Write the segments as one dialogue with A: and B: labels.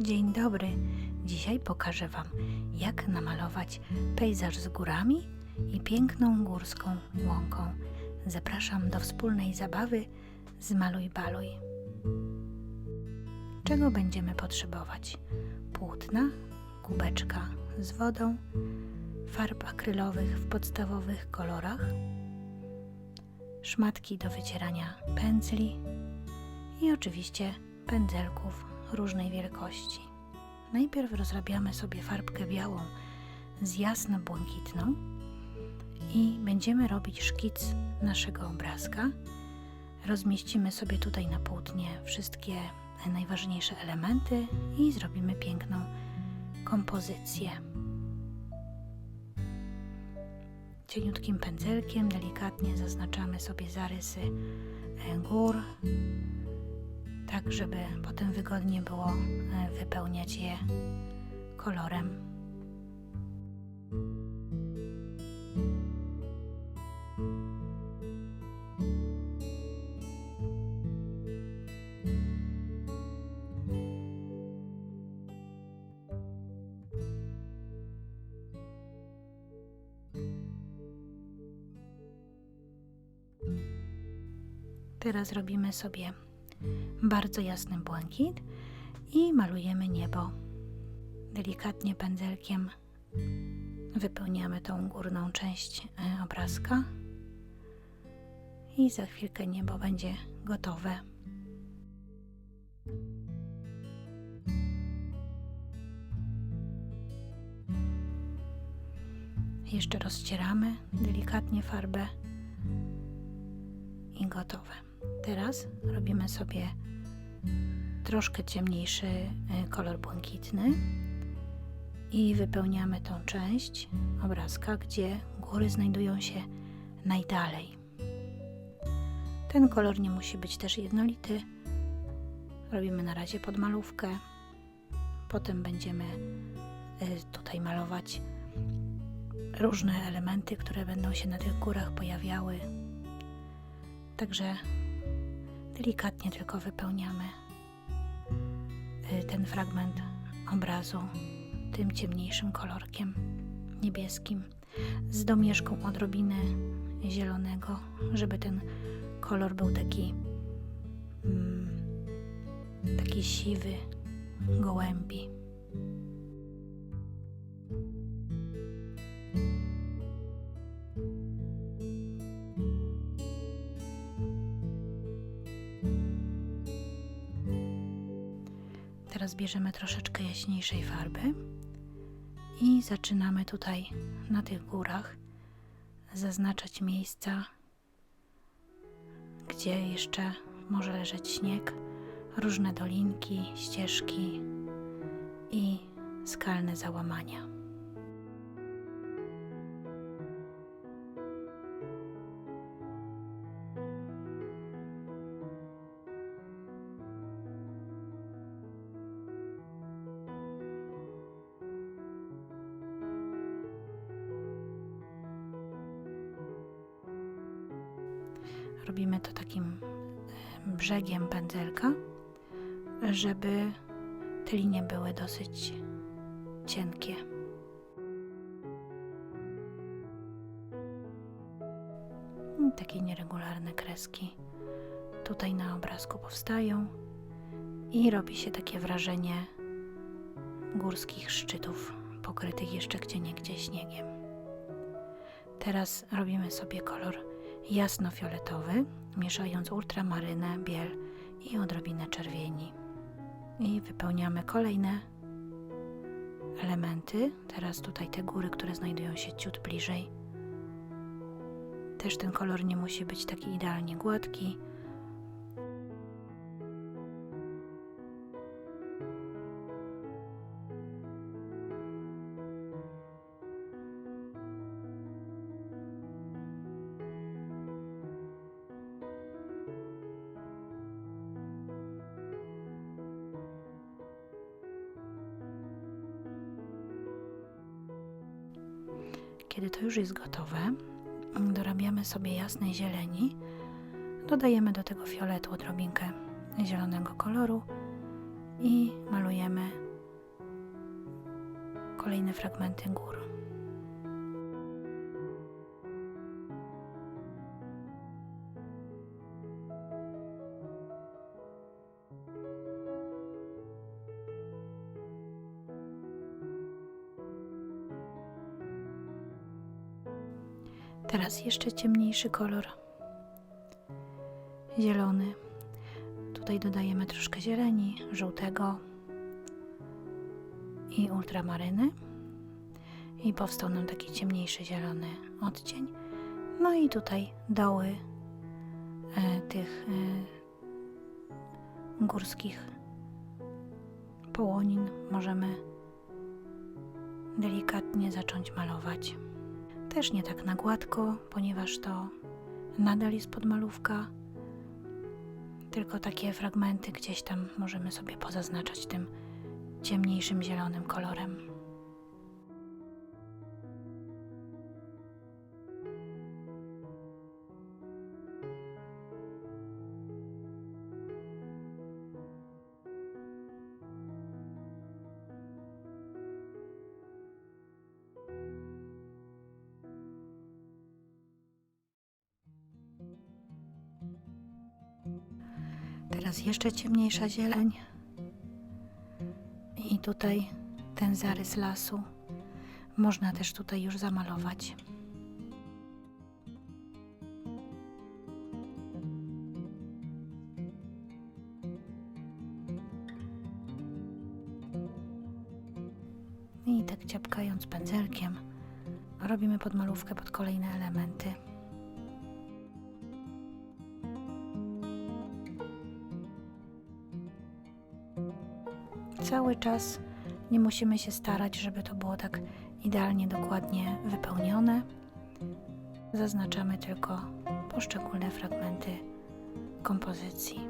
A: Dzień dobry. Dzisiaj pokażę Wam, jak namalować pejzaż z górami i piękną górską łąką. Zapraszam do wspólnej zabawy z Maluj Baluj. Czego będziemy potrzebować? Płótna, kubeczka z wodą, farb akrylowych w podstawowych kolorach, szmatki do wycierania pędzli i oczywiście pędzelków różnej wielkości. Najpierw rozrabiamy sobie farbkę białą z jasno-błękitną i będziemy robić szkic naszego obrazka. Rozmieścimy sobie tutaj na płótnie wszystkie najważniejsze elementy i zrobimy piękną kompozycję. Cieniutkim pędzelkiem delikatnie zaznaczamy sobie zarysy gór, tak żeby potem wygodnie było e, wypełniać je kolorem. Teraz robimy sobie bardzo jasny błękit i malujemy niebo. Delikatnie pędzelkiem wypełniamy tą górną część e, obrazka i za chwilkę niebo będzie gotowe. Jeszcze rozcieramy delikatnie farbę i gotowe. Teraz robimy sobie troszkę ciemniejszy y, kolor błękitny i wypełniamy tą część obrazka, gdzie góry znajdują się najdalej. Ten kolor nie musi być też jednolity. Robimy na razie podmalówkę. Potem będziemy y, tutaj malować różne elementy, które będą się na tych górach pojawiały. Także delikatnie tylko wypełniamy y, ten fragment obrazu tym ciemniejszym kolorkiem niebieskim z domieszką odrobiny zielonego, żeby ten kolor był taki mm, taki siwy gołębi. Bierzemy troszeczkę jaśniejszej farby i zaczynamy tutaj na tych górach zaznaczać miejsca, gdzie jeszcze może leżeć śnieg, różne dolinki, ścieżki i skalne załamania. Robimy to takim brzegiem pędzelka, żeby te linie były dosyć cienkie. I Takie nieregularne kreski tutaj na obrazku powstają i robi się takie wrażenie górskich szczytów pokrytych jeszcze gdzieniegdzie śniegiem. Teraz robimy sobie kolor jasnofioletowy, mieszając ultramarynę, biel i odrobinę czerwieni. I wypełniamy kolejne elementy. Teraz tutaj te góry, które znajdują się ciut bliżej. Też ten kolor nie musi być taki idealnie gładki. Kiedy to już jest gotowe, mm, dorabiamy sobie jasnej zieleni. Dodajemy do tego fioletu odrobinkę zielonego koloru i malujemy kolejne fragmenty gór. Teraz jeszcze ciemniejszy kolor. Zielony. Tutaj dodajemy troszkę zieleni, żółtego i ultramaryny. I powstał nam taki ciemniejszy zielony odcień. No i tutaj doły e, tych e, górskich połonin możemy delikatnie zacząć malować. Też nie tak na gładko, ponieważ to nadal jest podmalówka, tylko takie fragmenty gdzieś tam możemy sobie pozaznaczać tym ciemniejszym zielonym kolorem. Teraz jeszcze ciemniejsza zieleń. I tutaj ten zarys lasu można też tutaj już zamalować. I tak ciapkając pędzelkiem robimy podmalówkę pod kolejne elementy. Czas nie musimy się starać, żeby to było tak idealnie, dokładnie wypełnione. Zaznaczamy tylko poszczególne fragmenty kompozycji.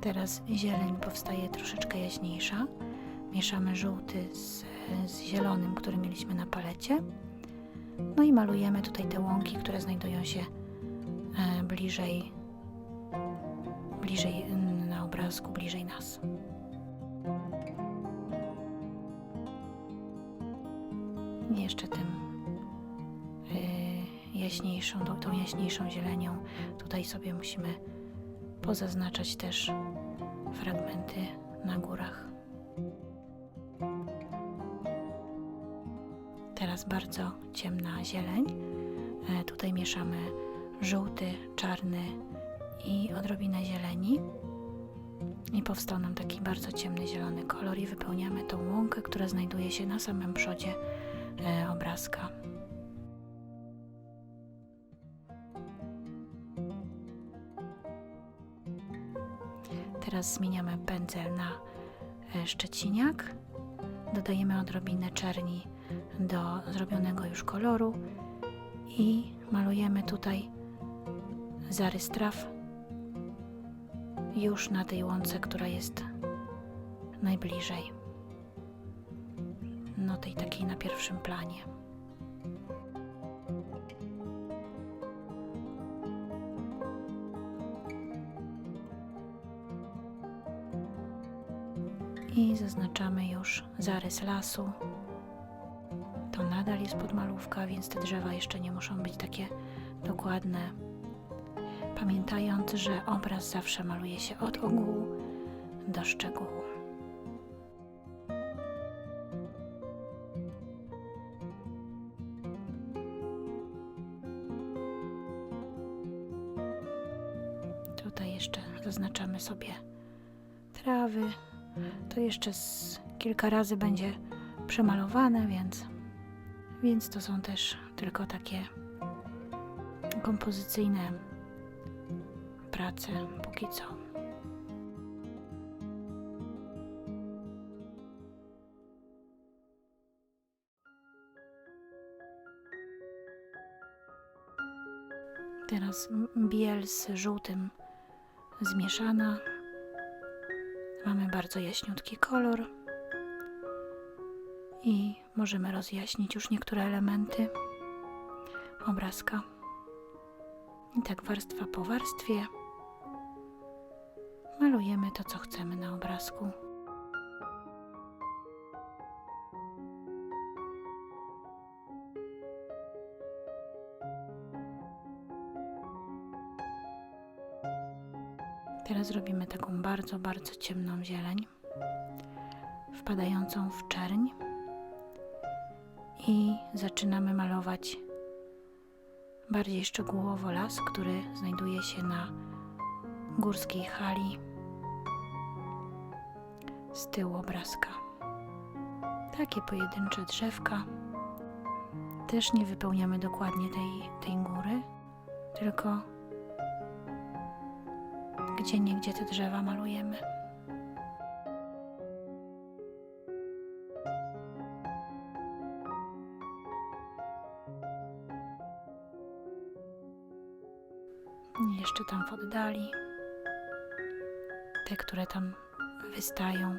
A: Teraz zieleń powstaje troszeczkę jaśniejsza. Mieszamy żółty z, z zielonym, który mieliśmy na palecie. No i malujemy tutaj te łąki, które znajdują się e, bliżej, bliżej na obrazku, bliżej nas. Jeszcze tym y, jaśniejszą, tą, tą jaśniejszą zielenią tutaj sobie musimy pozaznaczać też fragmenty na górach. Bardzo ciemna zieleń. E, Tutaj mieszamy żółty, czarny i odrobinę zieleni. I powstał nam taki bardzo ciemny zielony kolor i wypełniamy tą łąkę, która znajduje się na samym przodzie e, obrazka. Teraz zmieniamy pędzel na e, szczeciniak. Dodajemy odrobinę czerni do zrobionego już koloru i malujemy tutaj zarys traw już na tej łące, która jest najbliżej. No tej takiej na pierwszym planie. I zaznaczamy już zarys lasu. To nadal jest podmalówka, więc te drzewa jeszcze nie muszą być takie dokładne. Pamiętając, że obraz zawsze maluje się od ogółu do szczegółu. Tutaj jeszcze zaznaczamy sobie trawy. To jeszcze z kilka razy będzie przemalowane, więc, więc to są też tylko takie kompozycyjne prace póki co. Teraz biel z żółtym zmieszana. Mamy bardzo jaśniutki kolor i możemy rozjaśnić już niektóre elementy. obrazka. I tak warstwa po warstwie malujemy to, co chcemy na obrazku. Teraz robimy taką bardzo, bardzo ciemną zieleń, wpadającą w czerń i zaczynamy malować bardziej szczegółowo las, który znajduje się na górskiej hali z tyłu obrazka. Takie pojedyncze drzewka. Też nie wypełniamy dokładnie tej, tej góry, tylko gdzie niegdzie te drzewa malujemy. Oddali. Te, które tam wystają.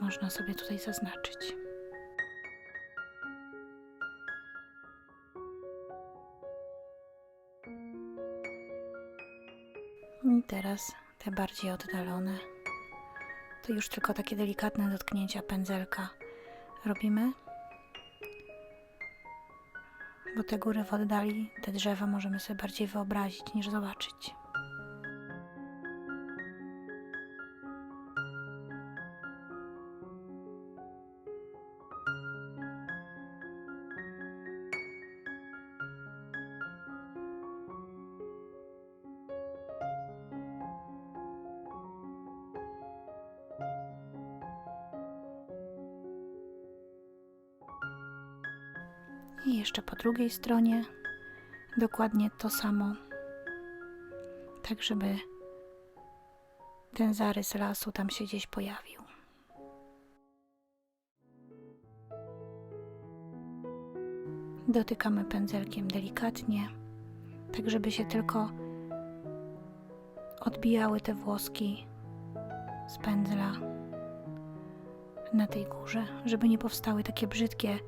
A: Można sobie tutaj zaznaczyć. I teraz te bardziej oddalone. To już tylko takie delikatne dotknięcia pędzelka robimy. Bo te góry w oddali, te drzewa możemy sobie bardziej wyobrazić niż zobaczyć. I jeszcze po drugiej stronie dokładnie to samo. Tak, żeby ten zarys lasu tam się gdzieś pojawił. Dotykamy pędzelkiem delikatnie, tak żeby się tylko odbijały te włoski z pędzla na tej górze, żeby nie powstały takie brzydkie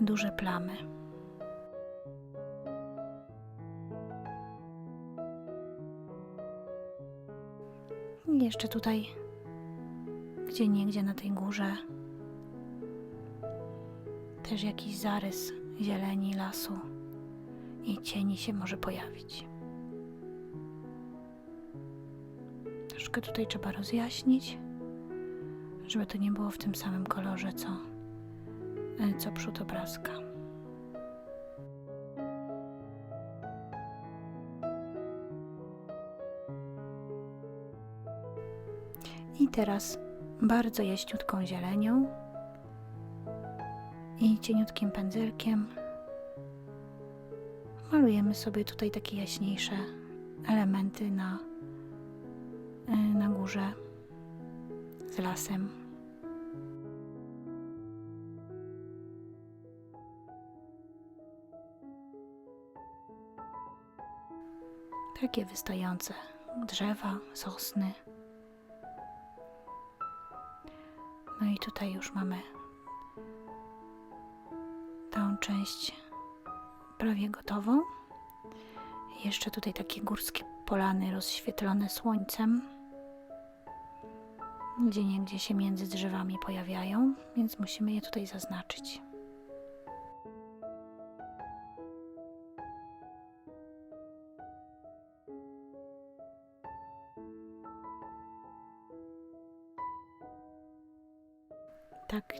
A: duże plamy. Jeszcze tutaj, gdzie niegdzie na tej górze, też jakiś zarys zieleni lasu i cieni się może pojawić. Troszkę tutaj trzeba rozjaśnić, żeby to nie było w tym samym kolorze, co co przód obrazka. I teraz bardzo jaśniutką zielenią i cieniutkim pędzelkiem malujemy sobie tutaj takie jaśniejsze elementy na, e, na górze z lasem. Takie wystające drzewa, sosny. No i tutaj już mamy tą część prawie gotową. Jeszcze tutaj takie górskie polany rozświetlone słońcem. Gdzie niegdzie się między drzewami pojawiają, więc musimy je tutaj zaznaczyć.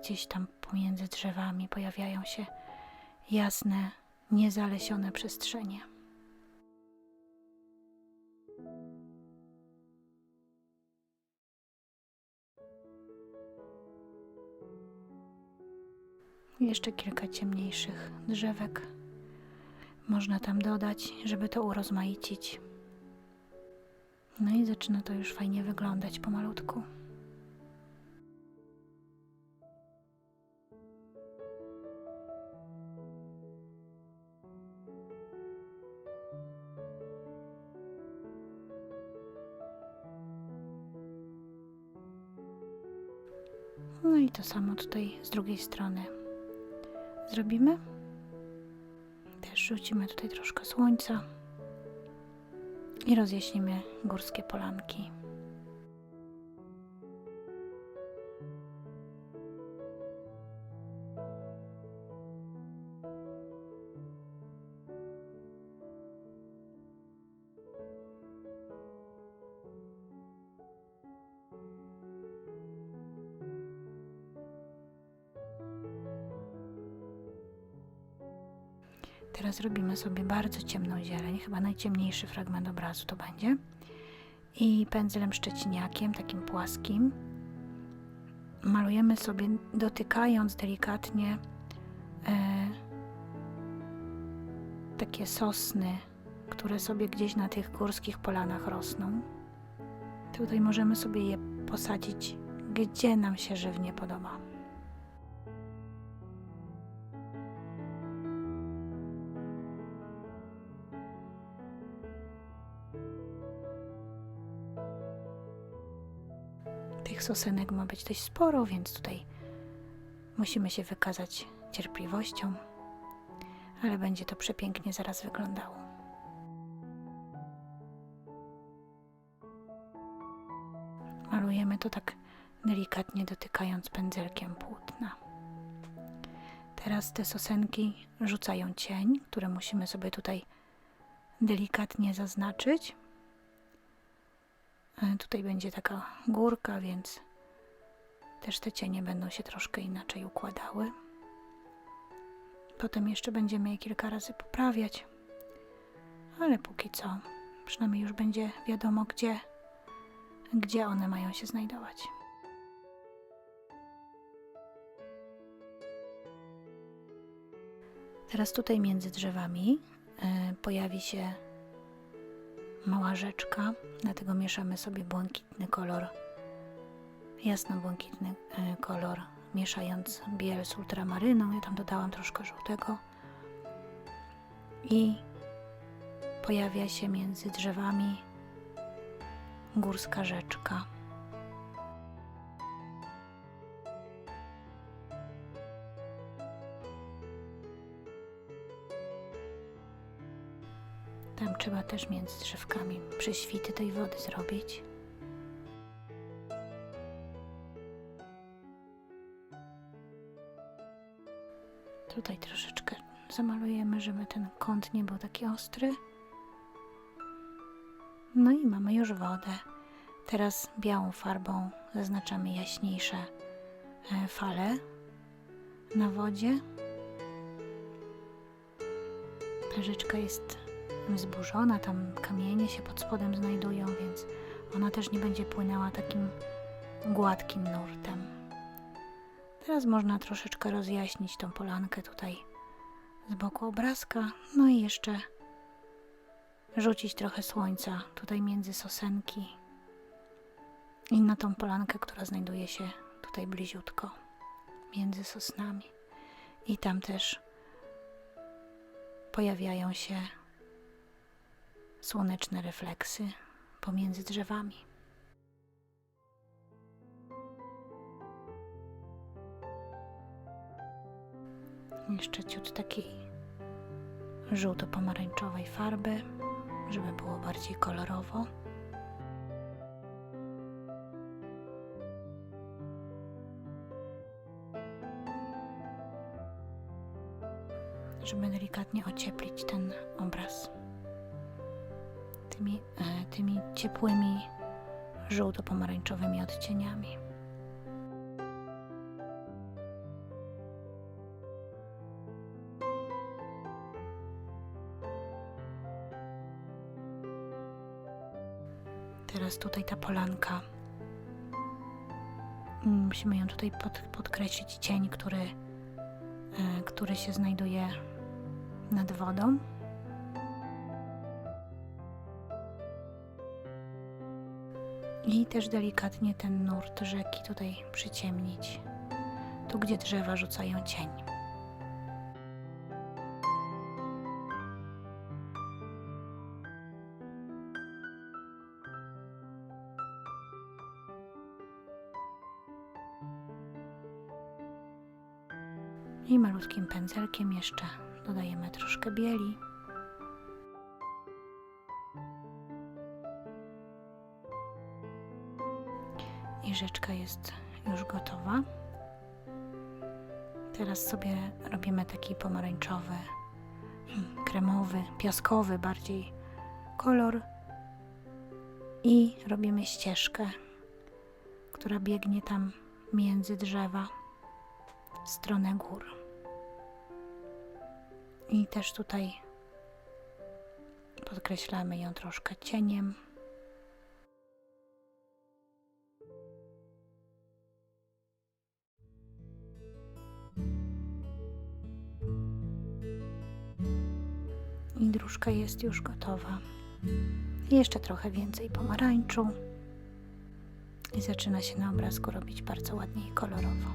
A: Gdzieś tam pomiędzy drzewami pojawiają się jasne, niezalesione przestrzenie. Jeszcze kilka ciemniejszych drzewek można tam dodać, żeby to urozmaicić. No i zaczyna to już fajnie wyglądać pomalutku. To samo tutaj z drugiej strony. zrobimy. Też rzucimy tutaj troszkę słońca i rozjaśnimy górskie polanki. Teraz robimy sobie bardzo ciemną zieleń, chyba najciemniejszy fragment obrazu to będzie. I pędzlem szczeciniakiem, takim płaskim, malujemy sobie, dotykając delikatnie e, takie sosny, które sobie gdzieś na tych górskich polanach rosną. Tutaj możemy sobie je posadzić, gdzie nam się żywnie podoba. Tych sosenek ma być dość sporo, więc tutaj musimy się wykazać cierpliwością, ale będzie to przepięknie zaraz wyglądało. Malujemy to tak delikatnie dotykając pędzelkiem płótna. Teraz te sosenki rzucają cień, który musimy sobie tutaj delikatnie zaznaczyć. E, Tutaj będzie taka górka, więc też te cienie będą się troszkę inaczej układały. Potem jeszcze będziemy je kilka razy poprawiać, ale póki co, przynajmniej już będzie wiadomo, gdzie, gdzie one mają się znajdować. Teraz tutaj między drzewami e, pojawi się mała rzeczka, dlatego mieszamy sobie błękitny kolor, jasno-błękitny e, kolor, mieszając biel z ultramaryną. Ja tam dodałam troszkę żółtego i pojawia się między drzewami górska rzeczka. Trzeba też między drzewkami prześwity tej wody zrobić. Tutaj troszeczkę zamalujemy, żeby ten kąt nie był taki ostry. No i mamy już wodę. Teraz białą farbą zaznaczamy jaśniejsze e, fale na wodzie. Ta rzeczka jest wzburzona, tam kamienie się pod spodem znajdują, więc ona też nie będzie płynęła takim gładkim nurtem. Teraz można troszeczkę rozjaśnić tą polankę tutaj z boku obrazka, no i jeszcze rzucić trochę słońca tutaj między sosenki i na tą polankę, która znajduje się tutaj bliziutko między sosnami. I tam też pojawiają się słoneczne refleksy pomiędzy drzewami. Jeszcze ciut takiej żółto-pomarańczowej farby, żeby było bardziej kolorowo. Żeby delikatnie ocieplić ten obraz tymi, e, tymi ciepłymi żółto-pomarańczowymi odcieniami. Teraz tutaj ta polanka. Musimy ją tutaj pod, podkreślić cień, który, e, który się znajduje nad wodą. I też delikatnie ten nurt rzeki tutaj przyciemnić. Tu, gdzie drzewa rzucają cień. I malutkim pędzelkiem jeszcze dodajemy troszkę bieli. I rzeczka jest już gotowa. Teraz sobie robimy taki pomarańczowy, hmm, kremowy, piaskowy bardziej kolor i robimy ścieżkę, która biegnie tam między drzewa w stronę gór. I też tutaj podkreślamy ją troszkę cieniem. Dróżka jest już gotowa. Jeszcze trochę więcej pomarańczu. I zaczyna się na obrazku robić bardzo ładnie i kolorowo.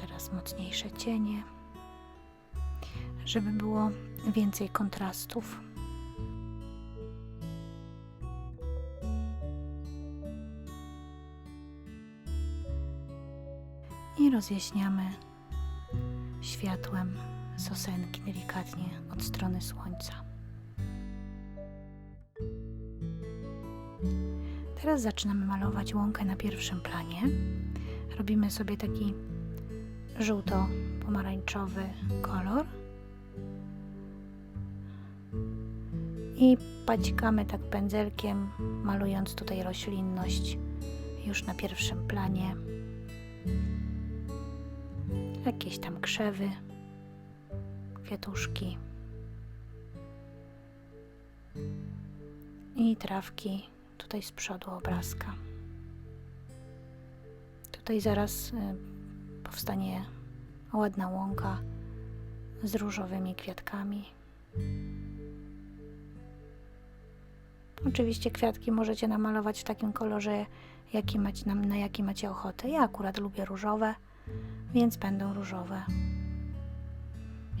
A: Teraz mocniejsze cienie, żeby było więcej kontrastów. Rozjaśniamy światłem sosenki delikatnie od strony słońca. Teraz zaczynamy malować łąkę na pierwszym planie. Robimy sobie taki żółto-pomarańczowy kolor i paćkamy tak pędzelkiem, malując tutaj roślinność już na pierwszym planie jakieś tam krzewy, kwiatuszki i trawki tutaj z przodu obrazka. Tutaj zaraz y, powstanie ładna łąka z różowymi kwiatkami. Oczywiście kwiatki możecie namalować w takim kolorze, jaki macie, na, na jaki macie ochotę. Ja akurat lubię różowe więc będą różowe.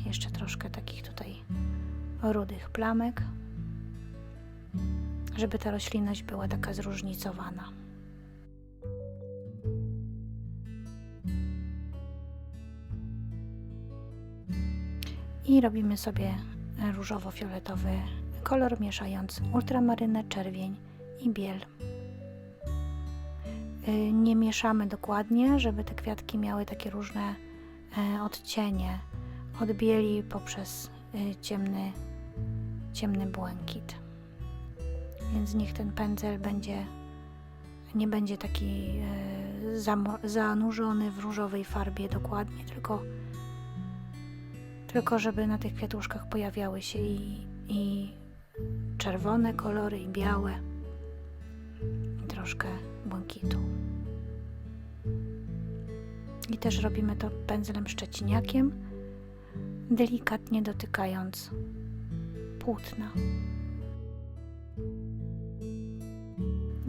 A: Jeszcze troszkę takich tutaj rudych plamek, żeby ta roślinność była taka zróżnicowana. I robimy sobie różowo-fioletowy kolor, mieszając ultramarynę, czerwień i biel. Y, nie mieszamy dokładnie, żeby te kwiatki miały takie różne e, odcienie od bieli poprzez y, ciemny, ciemny błękit. Więc niech ten pędzel będzie nie będzie taki e, zanurzony w różowej farbie dokładnie, tylko, tylko żeby na tych kwiatuszkach pojawiały się i, i czerwone kolory, i białe, i troszkę błękitu. I też robimy to pędzlem szczeciniakiem, delikatnie dotykając płótna.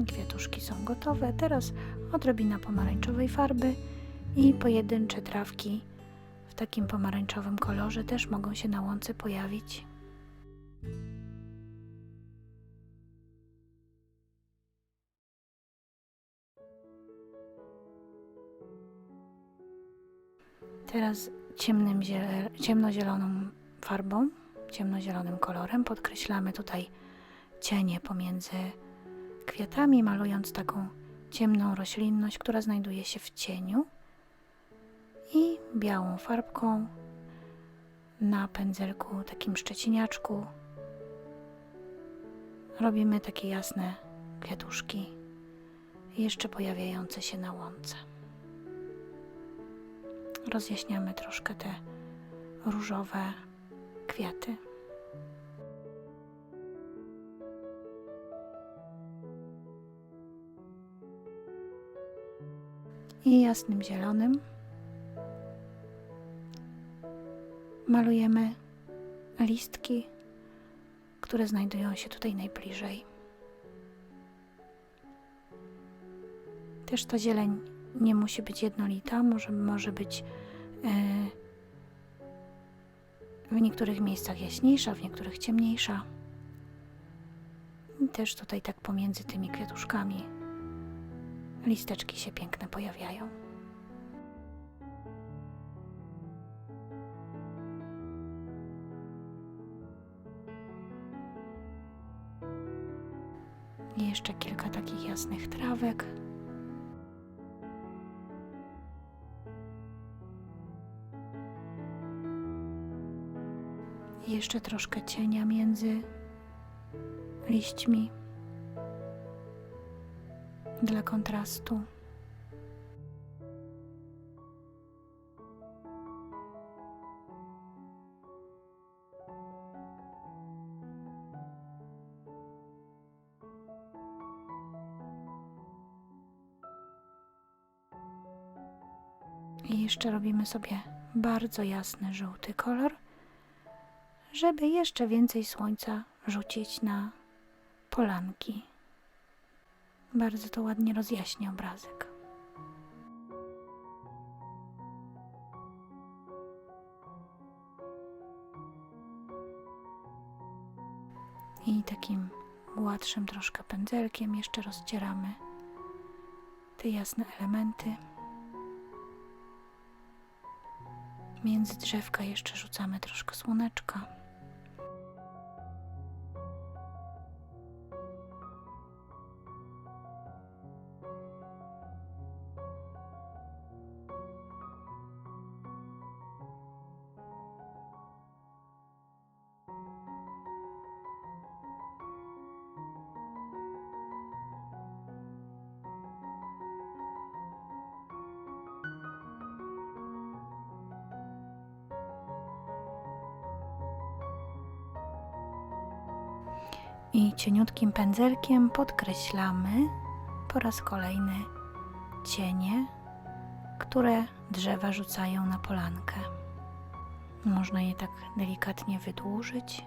A: Kwiatuszki są gotowe. Teraz odrobina pomarańczowej farby i pojedyncze trawki w takim pomarańczowym kolorze też mogą się na łące pojawić. Teraz ciemnym ziel ciemnozieloną farbą, ciemnozielonym kolorem podkreślamy tutaj cienie pomiędzy kwiatami, malując taką ciemną roślinność, która znajduje się w cieniu i białą farbką na pędzelku, takim szczeciniaczku. Robimy takie jasne kwiatuszki jeszcze pojawiające się na łące rozjaśniamy troszkę te różowe kwiaty. I jasnym zielonym malujemy listki, które znajdują się tutaj najbliżej. Też ta zieleń nie musi być jednolita, może, może być e, W niektórych miejscach jaśniejsza, w niektórych ciemniejsza. I też tutaj tak pomiędzy tymi kwiatuszkami listeczki się piękne pojawiają. Jeszcze kilka takich jasnych trawek. Jeszcze troszkę cienia między liśćmi dla kontrastu. I jeszcze robimy sobie bardzo jasny żółty kolor, żeby jeszcze więcej słońca rzucić na polanki. Bardzo to ładnie rozjaśnia obrazek. I takim gładszym troszkę pędzelkiem jeszcze rozcieramy te jasne elementy. Między drzewka jeszcze rzucamy troszkę słoneczka. I cieniutkim pędzelkiem podkreślamy po raz kolejny cienie, które drzewa rzucają na polankę. Można je tak delikatnie wydłużyć.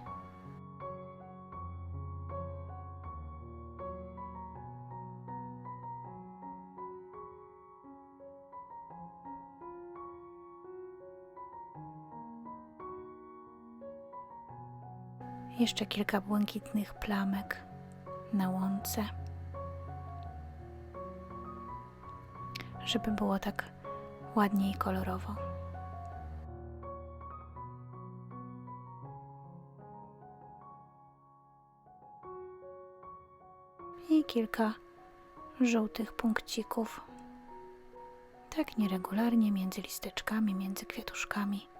A: Jeszcze kilka błękitnych plamek na łące, żeby było tak ładnie i kolorowo. I kilka żółtych punkcików. Tak nieregularnie między listeczkami, między kwiatuszkami.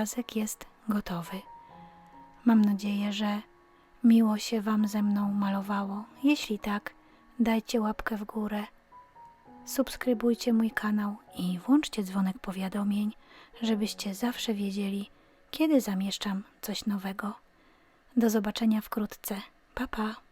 A: Obrazek jest gotowy. Mam nadzieję, że miło się Wam ze mną malowało. Jeśli tak, dajcie łapkę w górę, subskrybujcie mój kanał i włączcie dzwonek powiadomień, żebyście zawsze wiedzieli, kiedy zamieszczam coś nowego. Do zobaczenia wkrótce. Pa pa!